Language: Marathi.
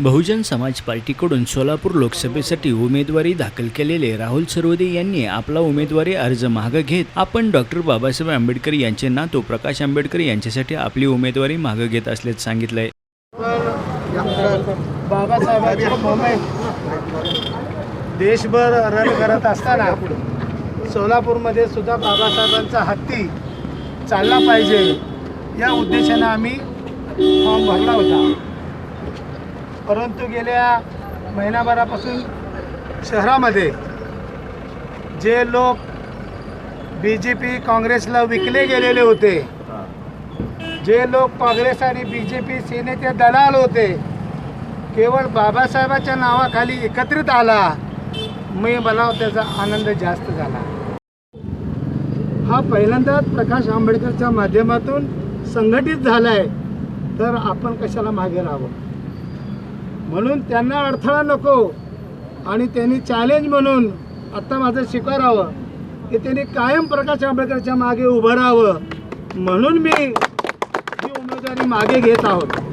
बहुजन समाज पार्टीकडून सोलापूर लोकसभेसाठी उमेदवारी दाखल केलेले राहुल सरवदे यांनी आपला उमेदवारी अर्ज मागं घेत आपण डॉक्टर बाबासाहेब आंबेडकर यांचे नातू प्रकाश आंबेडकर यांच्यासाठी आपली उमेदवारी मागं घेत असल्याचं सांगितलंय. देशभर रन करत असताना सोलापूरमध्ये सुद्धा बाबासाहेबांचा हत्ती चालला पाहिजे या उद्देशानं आम्ही फॉर्म भरला होता. परंतु गेल्या महिनाभरापासून शहरामध्ये जे लोक बी जे पी काँग्रेसला विकले गेलेले होते जे लोक काँग्रेस आणि बी जे पी सेनेचे दलाल होते केवळ बाबासाहेबाच्या नावाखाली एकत्रित आला. मी मला त्याचा आनंद जास्त झाला. हा पहिल्यांदाच प्रकाश आंबेडकरच्या माध्यमातून संघटित झाला आहे तर आपण कशाला मागे राहावं? म्हणून त्यांना अडथळा नको. आणि त्यांनी चॅलेंज म्हणून आत्ता माझं स्वीकारावं. की त्यांनी कायम प्रकाश आंबेडकरच्या मागे उभं राहावं. म्हणून मी ही उमेदवारी मागे घेत आहोत.